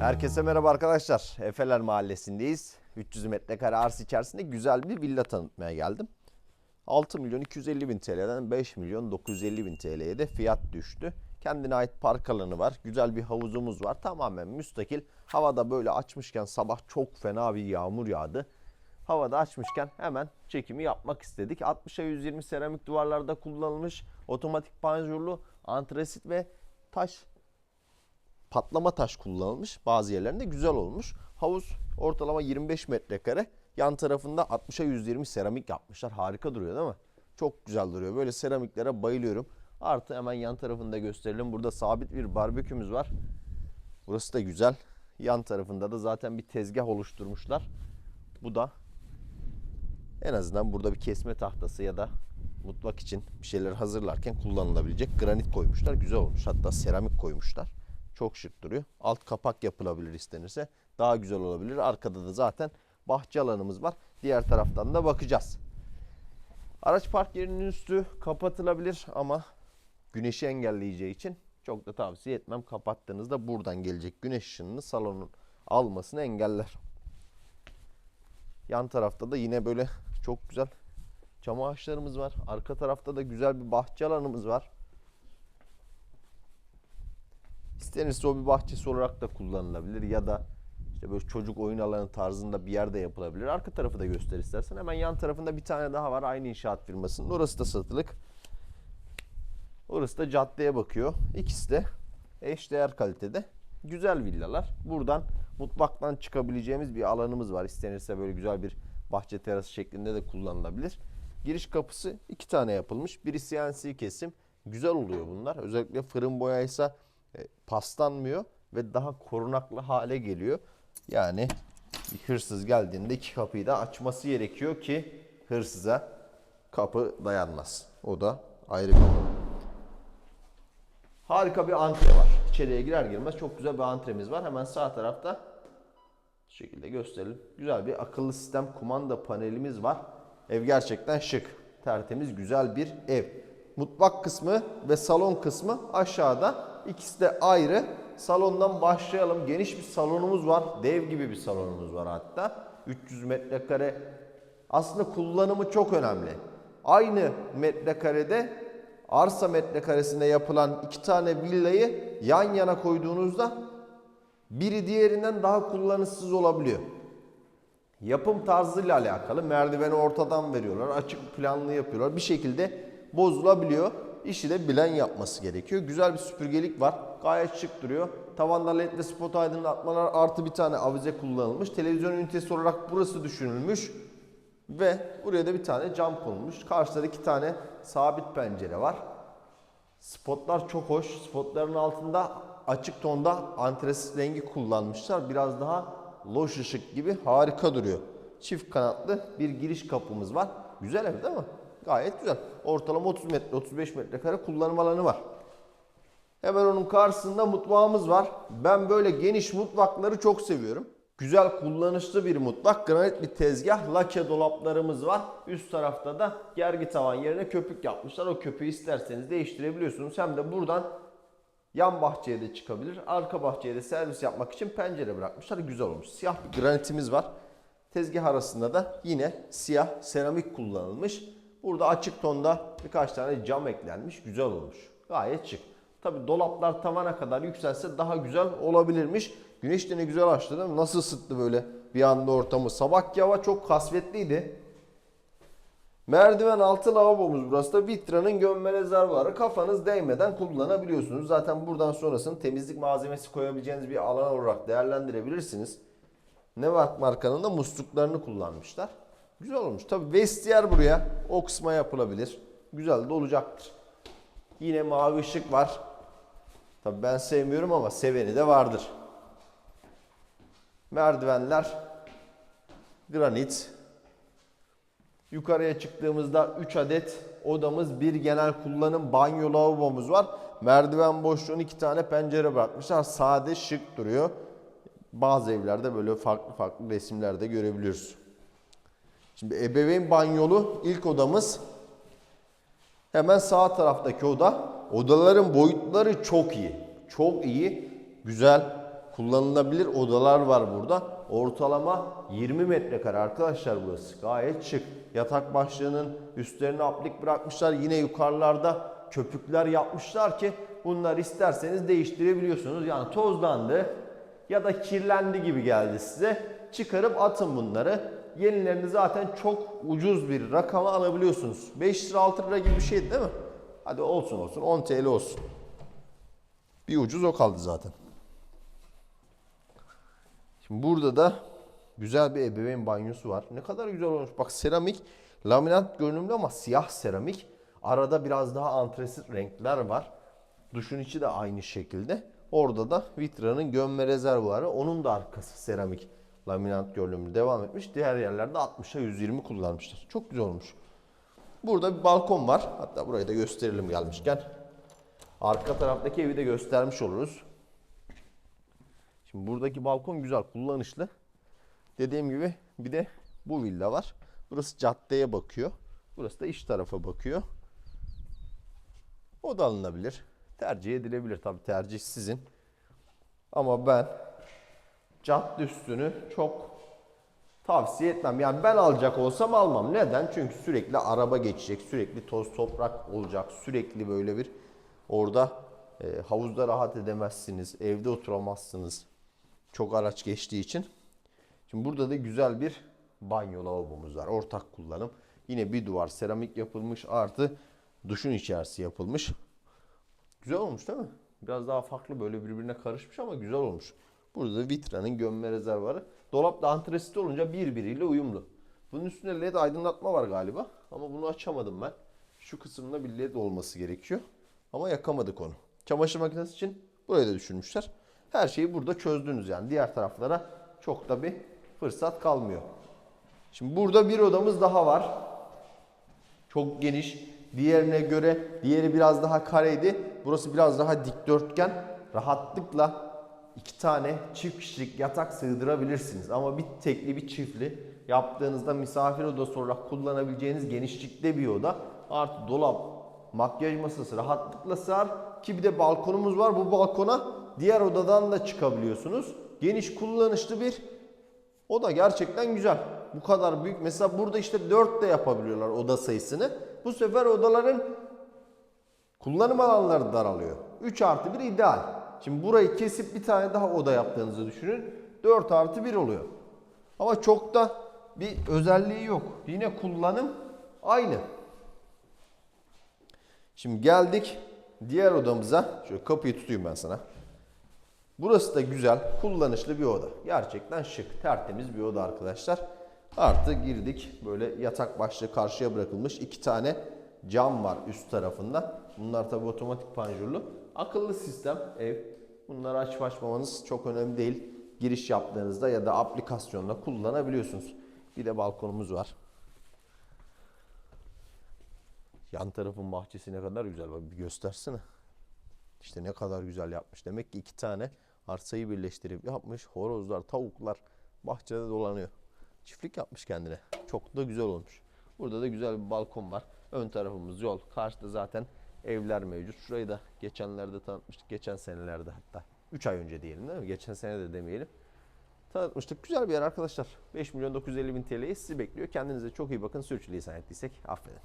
Herkese merhaba arkadaşlar. Efeler Mahallesi'ndeyiz. 300 metrekare arsa içerisinde güzel bir villa tanıtmaya geldim. 6 milyon 250 bin TL'den 5 milyon 950 bin TL'ye de fiyat düştü. Kendine ait park alanı var. Güzel bir havuzumuz var. Tamamen müstakil. Havada böyle açmışken sabah çok fena bir yağmur yağdı. Havada açmışken hemen çekimi yapmak istedik. 60'a 120 seramik duvarlarda kullanılmış otomatik panjurlu antresit ve taş patlama taş kullanılmış. Bazı yerlerinde güzel olmuş. Havuz ortalama 25 metrekare. Yan tarafında 60'a 120 seramik yapmışlar. Harika duruyor değil mi? Çok güzel duruyor. Böyle seramiklere bayılıyorum. Artı hemen yan tarafında gösterelim. Burada sabit bir barbekümüz var. Burası da güzel. Yan tarafında da zaten bir tezgah oluşturmuşlar. Bu da en azından burada bir kesme tahtası ya da mutfak için bir şeyler hazırlarken kullanılabilecek granit koymuşlar. Güzel olmuş. Hatta seramik koymuşlar. Çok şık duruyor. Alt kapak yapılabilir istenirse. Daha güzel olabilir. Arkada da zaten bahçe alanımız var. Diğer taraftan da bakacağız. Araç park yerinin üstü kapatılabilir ama güneşi engelleyeceği için çok da tavsiye etmem. Kapattığınızda buradan gelecek güneş ışınını salonun almasını engeller. Yan tarafta da yine böyle çok güzel çam ağaçlarımız var. Arka tarafta da güzel bir bahçe alanımız var. İstenirse o bir bahçesi olarak da kullanılabilir ya da işte böyle çocuk oyun alanı tarzında bir yerde yapılabilir. Arka tarafı da göster istersen. Hemen yan tarafında bir tane daha var aynı inşaat firmasının. Orası da satılık. Orası da caddeye bakıyor. İkisi de eşdeğer kalitede. Güzel villalar. Buradan mutfaktan çıkabileceğimiz bir alanımız var. İstenirse böyle güzel bir bahçe terası şeklinde de kullanılabilir. Giriş kapısı iki tane yapılmış. Biri CNC kesim. Güzel oluyor bunlar. Özellikle fırın boyaysa paslanmıyor ve daha korunaklı hale geliyor. Yani bir hırsız geldiğinde iki kapıyı da açması gerekiyor ki hırsıza kapı dayanmaz. O da ayrı bir konu. Harika bir antre var. İçeriye girer girmez çok güzel bir antremiz var. Hemen sağ tarafta şu şekilde gösterelim. Güzel bir akıllı sistem kumanda panelimiz var. Ev gerçekten şık. Tertemiz güzel bir ev. Mutfak kısmı ve salon kısmı aşağıda. İkisi de ayrı. Salondan başlayalım. Geniş bir salonumuz var. Dev gibi bir salonumuz var hatta. 300 metrekare. Aslında kullanımı çok önemli. Aynı metrekarede arsa metrekaresinde yapılan iki tane villayı yan yana koyduğunuzda biri diğerinden daha kullanışsız olabiliyor. Yapım tarzıyla alakalı merdiveni ortadan veriyorlar. Açık planlı yapıyorlar. Bir şekilde bozulabiliyor. İşi de bilen yapması gerekiyor. Güzel bir süpürgelik var. Gayet şık duruyor. Tavanda led ve spot aydınlatmalar artı bir tane avize kullanılmış. Televizyon ünitesi olarak burası düşünülmüş. Ve buraya da bir tane cam konulmuş. Karşıda da iki tane sabit pencere var. Spotlar çok hoş. Spotların altında açık tonda antresit rengi kullanmışlar. Biraz daha loş ışık gibi harika duruyor. Çift kanatlı bir giriş kapımız var. Güzel ev değil mi? Gayet güzel. Ortalama 30 metre 35 metrekare kullanım alanı var. Hemen onun karşısında mutfağımız var. Ben böyle geniş mutfakları çok seviyorum. Güzel kullanışlı bir mutfak. Granit bir tezgah. Lake dolaplarımız var. Üst tarafta da gergi tavan yerine köpük yapmışlar. O köpüğü isterseniz değiştirebiliyorsunuz. Hem de buradan yan bahçeye de çıkabilir. Arka bahçeye de servis yapmak için pencere bırakmışlar. Güzel olmuş. Siyah bir granitimiz var. Tezgah arasında da yine siyah seramik kullanılmış. Burada açık tonda birkaç tane cam eklenmiş. Güzel olmuş. Gayet şık. Tabi dolaplar tavana kadar yükselse daha güzel olabilirmiş. Güneş de ne güzel açtı değil mi? Nasıl ısıttı böyle bir anda ortamı. Sabahki hava çok kasvetliydi. Merdiven altı lavabomuz burası da Vitra'nın gömme rezervuarı. Kafanız değmeden kullanabiliyorsunuz. Zaten buradan sonrasını temizlik malzemesi koyabileceğiniz bir alan olarak değerlendirebilirsiniz. Nevak markanın da musluklarını kullanmışlar. Güzel olmuş. Tabi vestiyer buraya o kısma yapılabilir. Güzel de olacaktır. Yine mavi ışık var. Tabi ben sevmiyorum ama seveni de vardır. Merdivenler granit. Yukarıya çıktığımızda 3 adet odamız, bir genel kullanım banyo lavabomuz var. Merdiven boşluğunu iki tane pencere bırakmışlar. Sade, şık duruyor. Bazı evlerde böyle farklı farklı resimlerde görebiliyoruz. Şimdi ebeveyn banyolu ilk odamız hemen sağ taraftaki oda. Odaların boyutları çok iyi. Çok iyi, güzel, kullanılabilir odalar var burada. Ortalama 20 metrekare arkadaşlar burası. Gayet şık. Yatak başlığının üstlerine aplik bırakmışlar. Yine yukarılarda köpükler yapmışlar ki bunlar isterseniz değiştirebiliyorsunuz. Yani tozlandı ya da kirlendi gibi geldi size. Çıkarıp atın bunları. Yenilerini zaten çok ucuz bir rakama alabiliyorsunuz. 5 lira 6 lira gibi bir şeydi değil mi? Hadi olsun olsun 10 TL olsun. Bir ucuz o kaldı zaten. Şimdi burada da güzel bir ebeveyn banyosu var. Ne kadar güzel olmuş. Bak seramik, laminat görünümlü ama siyah seramik. Arada biraz daha antresit renkler var. Duşun içi de aynı şekilde. Orada da vitranın gömme rezervuarı. Onun da arkası seramik laminat görünümlü devam etmiş. Diğer yerlerde 60'a 120 kullanmışlar. Çok güzel olmuş. Burada bir balkon var. Hatta burayı da gösterelim gelmişken. Arka taraftaki evi de göstermiş oluruz. Şimdi buradaki balkon güzel, kullanışlı. Dediğim gibi bir de bu villa var. Burası caddeye bakıyor. Burası da iç tarafa bakıyor. O da alınabilir. Tercih edilebilir tabii tercih sizin. Ama ben cadde üstünü çok tavsiye etmem. Yani ben alacak olsam almam. Neden? Çünkü sürekli araba geçecek, sürekli toz toprak olacak, sürekli böyle bir orada e, havuzda rahat edemezsiniz, evde oturamazsınız. Çok araç geçtiği için. Şimdi burada da güzel bir banyo lavabomuz var. Ortak kullanım. Yine bir duvar seramik yapılmış artı duşun içerisi yapılmış. Güzel olmuş değil mi? Biraz daha farklı böyle birbirine karışmış ama güzel olmuş. Burada da vitranın gömme rezervuarı. Dolap da antresit olunca birbiriyle uyumlu. Bunun üstünde led aydınlatma var galiba. Ama bunu açamadım ben. Şu kısımda bir led olması gerekiyor. Ama yakamadık onu. Çamaşır makinesi için burayı da düşünmüşler. Her şeyi burada çözdünüz yani. Diğer taraflara çok da bir fırsat kalmıyor. Şimdi burada bir odamız daha var. Çok geniş. Diğerine göre diğeri biraz daha kareydi. Burası biraz daha dikdörtgen. Rahatlıkla iki tane çift kişilik yatak sığdırabilirsiniz. Ama bir tekli bir çiftli yaptığınızda misafir odası olarak kullanabileceğiniz genişlikte bir oda. Artı dolap, makyaj masası rahatlıkla sığar. Ki bir de balkonumuz var. Bu balkona diğer odadan da çıkabiliyorsunuz. Geniş kullanışlı bir o da gerçekten güzel. Bu kadar büyük. Mesela burada işte 4 de yapabiliyorlar oda sayısını. Bu sefer odaların kullanım alanları daralıyor. 3 artı 1 ideal. Şimdi burayı kesip bir tane daha oda yaptığınızı düşünün. 4 artı 1 oluyor. Ama çok da bir özelliği yok. Yine kullanım aynı. Şimdi geldik diğer odamıza. Şöyle kapıyı tutayım ben sana. Burası da güzel, kullanışlı bir oda. Gerçekten şık, tertemiz bir oda arkadaşlar. Artı girdik. Böyle yatak başlığı karşıya bırakılmış. iki tane cam var üst tarafında. Bunlar tabi otomatik panjurlu. Akıllı sistem ev. Bunları açıp açmamanız çok önemli değil. Giriş yaptığınızda ya da aplikasyonla kullanabiliyorsunuz. Bir de balkonumuz var. Yan tarafın bahçesi ne kadar güzel. Bak bir göstersene. İşte ne kadar güzel yapmış. Demek ki iki tane arsayı birleştirip yapmış. Horozlar, tavuklar bahçede dolanıyor. Çiftlik yapmış kendine. Çok da güzel olmuş. Burada da güzel bir balkon var. Ön tarafımız yol. Karşıda zaten evler mevcut. Şurayı da geçenlerde tanıtmıştık. Geçen senelerde hatta. 3 ay önce diyelim değil mi? Geçen sene de demeyelim. Tanıtmıştık. Güzel bir yer arkadaşlar. 5 milyon 950 bin TL'yi sizi bekliyor. Kendinize çok iyi bakın. Sürçülisan ettiysek affedin.